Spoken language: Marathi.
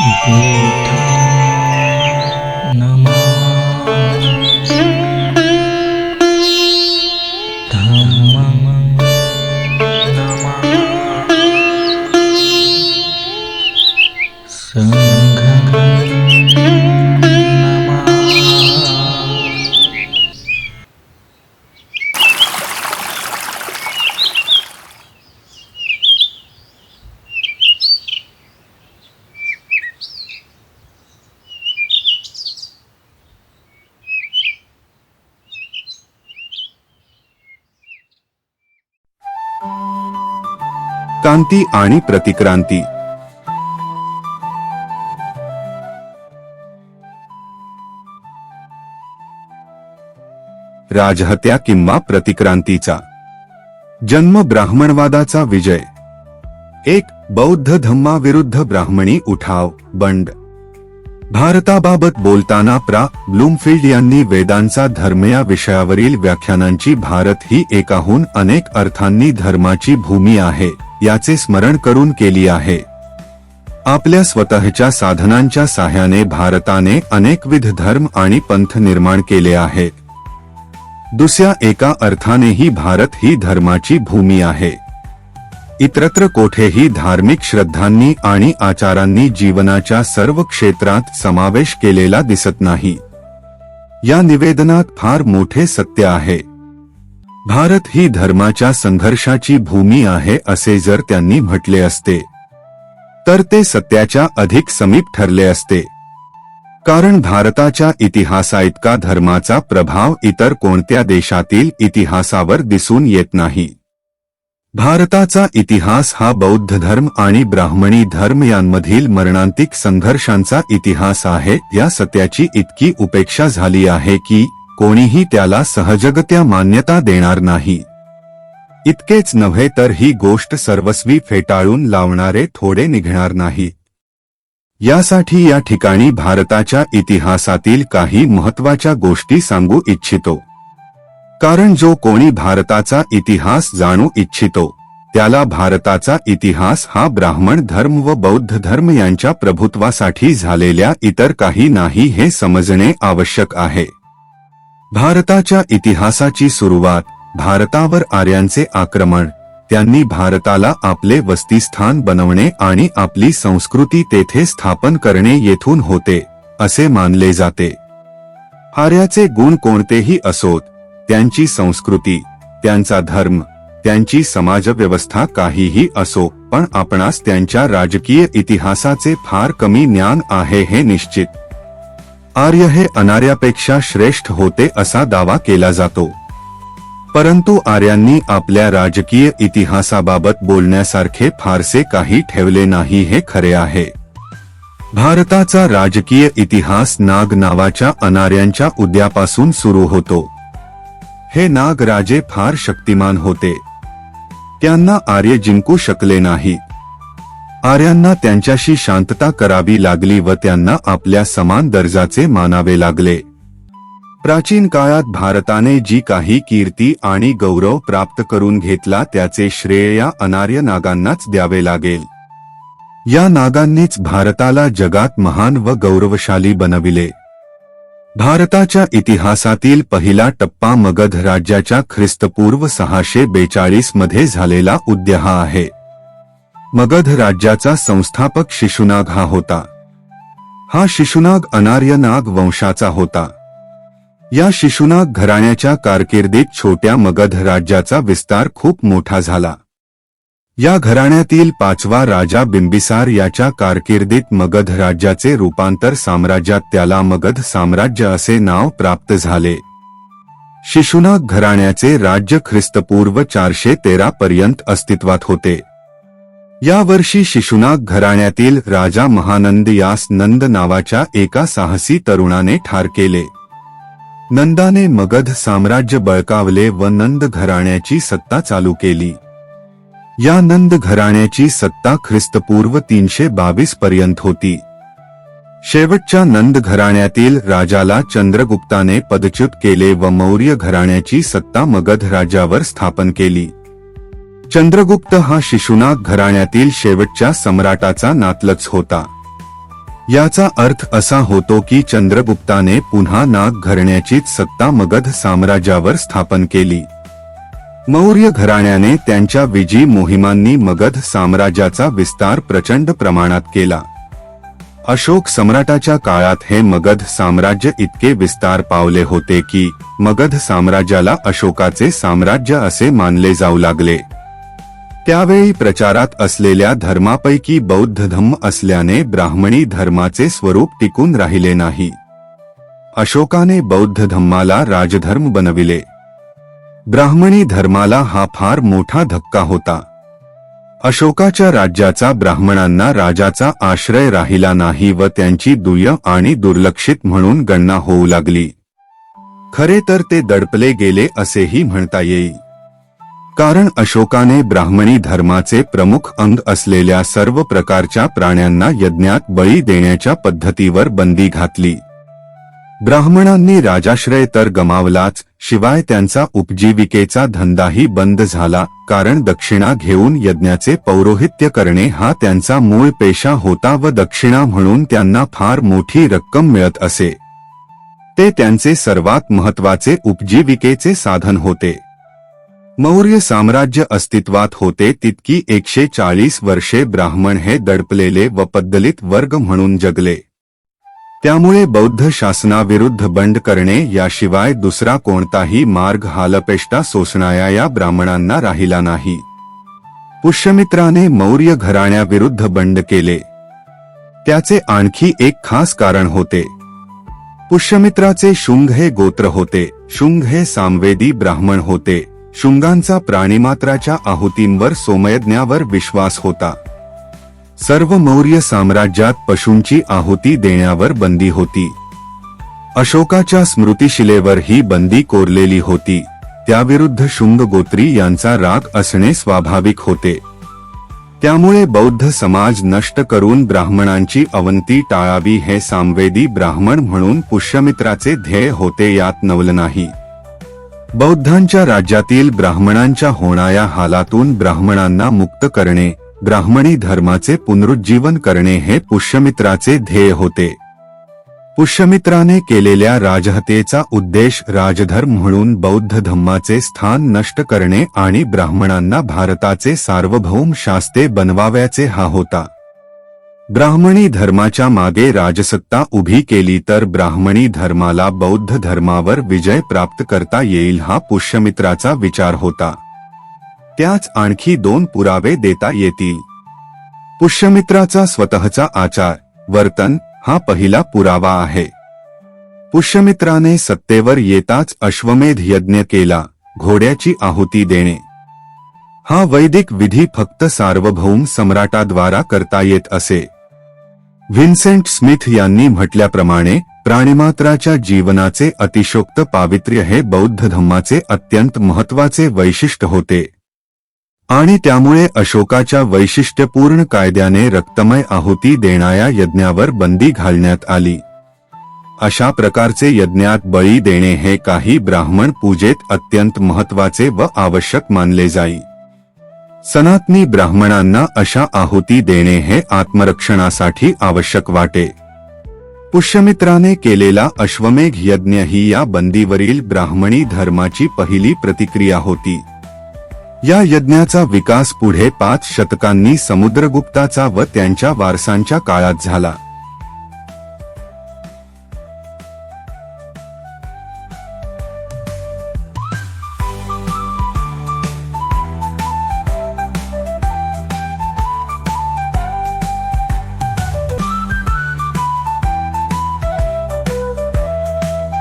बुद्धं क्रांती आणि प्रतिक्रांती. राजहत्या किंवा प्रतिक्रांतीचा. जन्म ब्राह्मणवादाचा विजय. एक बौद्ध धम्माविरुद्ध ब्राह्मणी उठाव बंड. भारताबाबत बोलताना प्रा. ब्लूमफिल्ड यांनी वेदांचा धर्म या विषयावरील व्याख्यानांची भारत ही एकाहून अनेक अर्थांनी धर्माची भूमी आहे. याचे स्मरण करून केली आहे. आपल्या स्वतःच्या साधनांच्या साह्याने भारताने अनेकविध धर्म आणि पंथ निर्माण केले आहे. दुसऱ्या एका अर्थानेही भारत ही धर्माची भूमी आहे. इतरत्र कोठेही धार्मिक श्रद्धांनी आणि आचारांनी जीवनाच्या सर्व क्षेत्रात समावेश केलेला दिसत नाही. या निवेदनात फार मोठे सत्य आहे. भारत ही धर्माच्या संघर्षाची भूमी आहे असे जर त्यांनी म्हटले असते तर ते सत्याच्या अधिक समीप ठरले असते. कारण भारताच्या इतिहासाइतका धर्माचा प्रभाव इतर कोणत्या देशातील इतिहासावर दिसून येत नाही. भारताचा इतिहास हा बौद्ध धर्म आणि ब्राह्मणी धर्म यांमधील मरणांतिक संघर्षांचा इतिहास आहे या सत्याची इतकी उपेक्षा झाली आहे की कोणीही त्याला सहजगत्या मान्यता देणार नाही. इतकेच नव्हे तर ही गोष्ट सर्वस्वी फेटाळून लावणारे थोडे निघणार नाही. यासाठी या ठिकाणी भारताच्या इतिहासातील काही महत्त्वाच्या गोष्टी सांगू इच्छितो. कारण जो कोणी भारताचा इतिहास जाणू इच्छितो त्याला भारताचा इतिहास हा ब्राह्मण धर्म व बौद्ध धर्म यांच्या प्रभुत्वासाठी झालेल्या इतर काही नाही हे समजणे आवश्यक आहे. भारताच्या इतिहासाची सुरुवात भारतावर आर्यांचे आक्रमण त्यांनी भारताला आपले वस्तीस्थान बनवणे आणि आपली संस्कृती तेथे स्थापन करणे येथून होते असे मानले जाते. आर्याचे गुण कोणतेही असोत त्यांची संस्कृती त्यांचा धर्म त्यांची समाजव्यवस्था काहीही असो पण आपणास त्यांच्या राजकीय इतिहासाचे फार कमी ज्ञान आहे हे निश्चित. आर्य हे अनार्यापेक्षा श्रेष्ठ होते असा दावा केला जातो. परंतु आर्यांनी आपल्या राजकीय इतिहासाबाबत बोलण्यासारखे फारसे काही ठेवले नाही हे खरे आहे. भारताचा राजकीय इतिहास नाग नावाच्या अनार्यांच्या उद्यापासून सुरू होतो. हे नाग राजे फार शक्तिमान होते. त्यांना आर्य जिंकू शकले नाही. आर्यांना त्यांच्याशी शांतता करावी लागली व त्यांना आपल्या समान दर्जाचे मानावे लागले. प्राचीन काळात भारताने जी काही कीर्ती आणि गौरव प्राप्त करून घेतला त्याचे श्रेय या अनार्य नागांनाच द्यावे लागेल. या नागांनीच भारताला जगात महान व गौरवशाली बनविले. भारताच्या इतिहासातील पहिला टप्पा मगध राज्याच्या ख्रिस्तपूर्व सहाशे बेचाळीसमध्ये झालेला उद्यहा आहे. मगध राज्याचा संस्थापक शिशुनाग हा होता. हा शिशुनाग अनार्य नाग वंशाचा होता. या शिशुनाग घराण्याच्या कारकिर्दीत छोट्या मगध राज्याचा विस्तार खूप मोठा झाला. या घराण्यातील पाचवा राजा बिंबिसार याच्या कारकिर्दीत मगध राज्याचे रूपांतर साम्राज्यात त्याला मगध साम्राज्य असे नाव प्राप्त झाले. शिशुनाग घराण्याचे राज्य ख्रिस्तपूर्व चारशे तेरा पर्यंत अस्तित्वात होते. या वर्षी शिशुनाग घराण्यातील राजा महानंद यास नंद नावाच्या एका साहसी तरुणाने ठार केले. नंदाने मगध साम्राज्य बळकावले व नंद घराण्याची सत्ता चालू केली. या नंद घराण्याची सत्ता ख्रिस्तपूर्व तीनशे बावीस पर्यंत होती. शेवटच्या नंद घराण्यातील राजाला चंद्रगुप्ताने पदच्युत केले व मौर्य घराण्याची सत्ता मगध राज्यावर स्थापन केली. चंद्रगुप्त हा शिशुनाग घराण्यातील शेवटच्या सम्राटाचा नातलच होता. याचा अर्थ असा होतो की चंद्रगुप्ताने पुन्हा नाग घराण्याचीच सत्ता मगध साम्राज्यावर स्थापन केली. मौर्य घराण्याने त्यांच्या विजयी मोहिमांनी मगध साम्राज्याचा विस्तार प्रचंड प्रमाणात केला. अशोक सम्राटाच्या काळात हे मगध साम्राज्य इतके विस्तार पावले होते की मगध साम्राज्याला अशोकाचे साम्राज्य असे मानले जाऊ लागले. त्यावेळी प्रचारात असलेल्या धर्मापैकी बौद्ध धम्म असल्याने ब्राह्मणी धर्माचे स्वरूप टिकून राहिले नाही. अशोकाने बौद्ध धम्माला राजधर्म बनविले. ब्राह्मणी धर्माला हा फार मोठा धक्का होता. अशोकाच्या राज्याचा ब्राह्मणांना राजाचा आश्रय राहिला नाही व त्यांची दुय्य आणि दुर्लक्षित म्हणून गणना होऊ लागली. खरे तर ते दडपले गेले असेही म्हणता येईल. कारण अशोकाने ब्राह्मणी धर्माचे प्रमुख अंग असलेल्या सर्व प्रकारच्या प्राण्यांना यज्ञात बळी देण्याच्या पद्धतीवर बंदी घातली. ब्राह्मणांनी राजाश्रय तर गमावलाच शिवाय त्यांचा उपजीविकेचा धंदाही बंद झाला कारण दक्षिणा घेऊन यज्ञाचे पौरोहित्य करणे हा त्यांचा मूळ पेशा होता व दक्षिणा म्हणून त्यांना फार मोठी रक्कम मिळत असे. ते त्यांचे सर्वात महत्त्वाचे उपजीविकेचे साधन होते. मौर्य साम्राज्य अस्तित्वात होते तितकी एकशे चाळीस वर्षे ब्राह्मण हे दडपलेले व पद्दलित वर्ग म्हणून जगले. त्यामुळे बौद्ध शासनाविरुद्ध बंड करणे याशिवाय दुसरा कोणताही मार्ग हालपेष्टा सोसणाऱ्या या ब्राह्मणांना राहिला नाही. पुष्यमित्राने मौर्य घराण्याविरुद्ध बंड केले. त्याचे आणखी एक खास कारण होते. पुष्यमित्राचे शुंग हे गोत्र होते. शुंग हे सामवेदी ब्राह्मण होते. शुंगांचा प्राणिमात्राच्या आहुतींवर सोमयज्ञावर विश्वास होता. सर्व मौर्य साम्राज्यात पशूंची आहुती देण्यावर बंदी होती. अशोकाच्या स्मृतिशिलेवर ही बंदी कोरलेली होती. त्याविरुद्ध शुंग गोत्री यांचा राग असणे स्वाभाविक होते. त्यामुळे बौद्ध समाज नष्ट करून ब्राह्मणांची अवंती टाळावी हे सामवेदी ब्राह्मण म्हणून पुष्यमित्राचे ध्येय होते यात नवल नाही. बौद्धांच्या राज्यातील ब्राह्मणांच्या होणाऱ्या हालातून ब्राह्मणांना मुक्त करणे ब्राह्मणी धर्माचे पुनरुज्जीवन करणे हे पुष्यमित्राचे ध्येय होते. पुष्यमित्राने केलेल्या राजहतेचा उद्देश राजधर्म म्हणून बौद्ध धम्माचे स्थान नष्ट करणे आणि ब्राह्मणांना भारताचे सार्वभौम शास्ते बनवाव्याचे हा होता. ब्राह्मणी धर्माच्या मागे राजसत्ता उभी केली तर ब्राह्मणी धर्माला बौद्ध धर्मावर विजय प्राप्त करता येईल हा पुष्यमित्राचा विचार होता. त्याच आणखी दोन पुरावे देता येतील. पुष्यमित्राचा स्वतःचा आचार वर्तन हा पहिला पुरावा आहे. पुष्यमित्राने सत्तेवर येताच अश्वमेध यज्ञ केला घोड्याची आहुती देणे. हा वैदिक विधी फक्त सार्वभौम सम्राटाद्वारा करता येत असे. व्हिन्सेंट स्मिथ यांनी म्हटल्याप्रमाणे प्राणिमात्राच्या जीवनाचे अतिशोक्त पावित्र्य हे बौद्ध धम्माचे अत्यंत महत्त्वाचे वैशिष्ट्य होते. आणि त्यामुळे अशोकाच्या वैशिष्ट्यपूर्ण कायद्याने रक्तमय आहुती देणाऱ्या यज्ञावर बंदी घालण्यात आली. अशा प्रकारचे यज्ञात बळी देणे हे काही ब्राह्मण पूजेत अत्यंत महत्त्वाचे व आवश्यक मानले जाई. सनातनी ब्राह्मणांना अशा आहुती देणे हे आत्मरक्षणासाठी आवश्यक वाटे. पुष्यमित्राने केलेला अश्वमेघ यज्ञ ही या बंदीवरील ब्राह्मणी धर्माची पहिली प्रतिक्रिया होती. या यज्ञाचा विकास पुढे पाच शतकांनी समुद्रगुप्ताचा व त्यांच्या वारसांच्या काळात झाला.